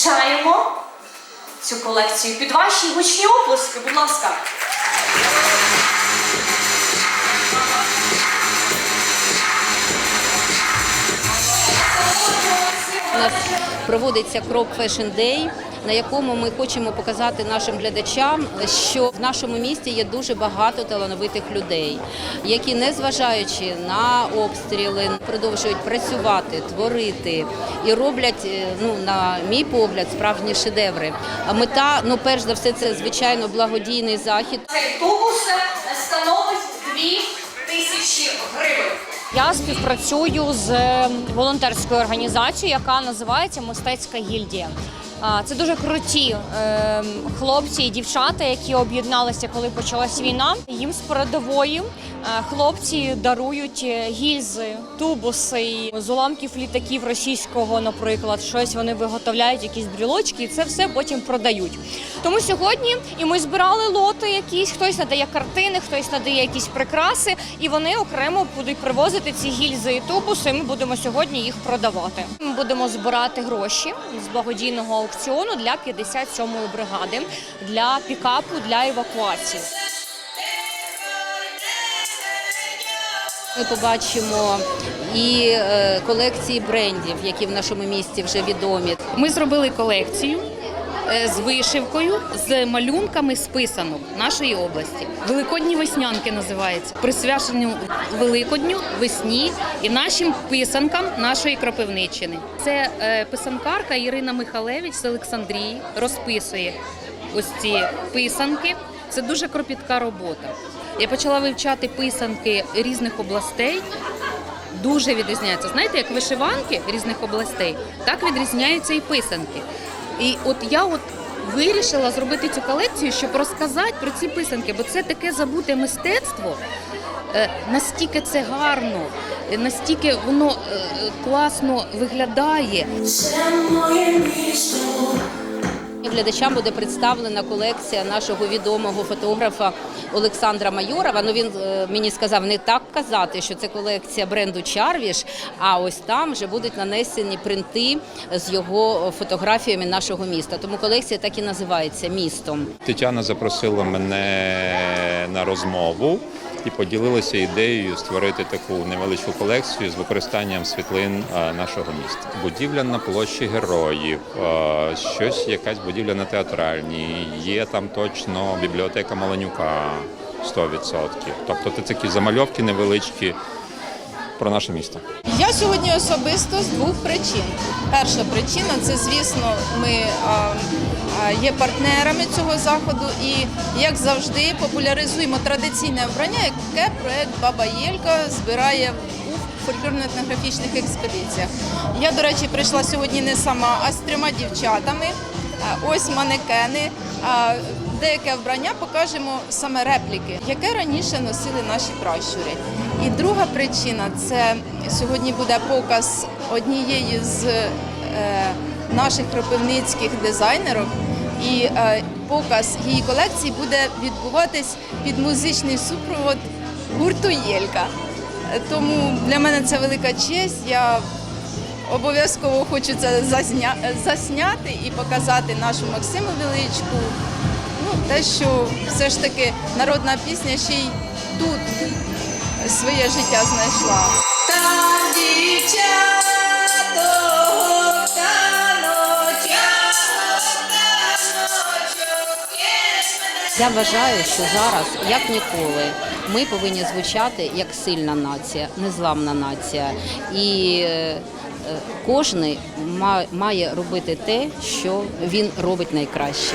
зустрічаємо цю колекцію під ваші гучні оплески, будь ласка. У нас проводиться крок Fashion Day, на якому ми хочемо показати нашим глядачам, що в нашому місті є дуже багато талановитих людей, які, незважаючи на обстріли, продовжують працювати, творити і роблять, е, ну на мій погляд, справжні шедеври. А мета, ну перш за все, це звичайно благодійний захід. Цей тубус становить 2 тисячі гривень. Я співпрацюю з волонтерською організацією, яка називається Мистецька гільдія. Це дуже круті е, хлопці і дівчата, які об'єдналися, коли почалась війна. Їм з передової е, хлопці дарують е, гільзи, тубуси з уламків літаків російського, наприклад, щось вони виготовляють, якісь брілочки, і це все потім продають. Тому сьогодні і ми збирали лоти якісь, хтось надає картини, хтось надає якісь прикраси, і вони окремо будуть привозити ці гільзи і тубуси. і Ми будемо сьогодні їх продавати. Ми будемо збирати гроші з благодійного аукціону для 57-ї бригади для пікапу для евакуації. Ми побачимо і е, колекції брендів, які в нашому місті вже відомі. Ми зробили колекцію з вишивкою, з малюнками з писанок нашої області. Великодні веснянки називається, присвячені Великодню, весні і нашим писанкам нашої Кропивниччини. Це е, писанкарка Ірина Михалевич з Олександрії розписує ось ці писанки. Це дуже кропітка робота. Я почала вивчати писанки різних областей дуже відрізняються. Знаєте, як вишиванки різних областей, так відрізняються і писанки. І от я от вирішила зробити цю колекцію, щоб розказати про ці писанки, бо це таке забуте мистецтво. Е, Настільки це гарно, е, настільки воно е, класно виглядає. Глядачам буде представлена колекція нашого відомого фотографа Олександра Майорова. Ну він е, мені сказав не так казати, що це колекція бренду Чарвіш. А ось там вже будуть нанесені принти з його фотографіями нашого міста. Тому колекція так і називається містом. Тетяна запросила мене на розмову і поділилися ідеєю створити таку невеличку колекцію з використанням світлин нашого міста. Будівля на площі героїв, щось якась будівля на театральній. Є там точно бібліотека Маланюка 100%. Тобто це такі замальовки невеличкі про наше місто. Я сьогодні особисто з двох причин. Перша причина це, звісно, ми а, а, є партнерами цього заходу і, як завжди, популяризуємо традиційне вбрання, яке проект Баба Єлька збирає у фольклорно-етнографічних експедиціях. Я, до речі, прийшла сьогодні не сама, а з трьома дівчатами. Ось манекени. А, Деяке вбрання покажемо саме репліки, яке раніше носили наші пращури. І друга причина це сьогодні буде показ однієї з е, наших кропивницьких дизайнерок. І е, показ її колекції буде відбуватись під музичний супровод гурту Єлька. Е, Тому для мене це велика честь. Я обов'язково це засняти і показати нашу Максиму Величку. Ну, те, що все ж таки народна пісня ще й тут своє життя знайшла. Там Я вважаю, що зараз, як ніколи, ми повинні звучати як сильна нація, незламна нація. І е, кожен ма- має робити те, що він робить найкраще.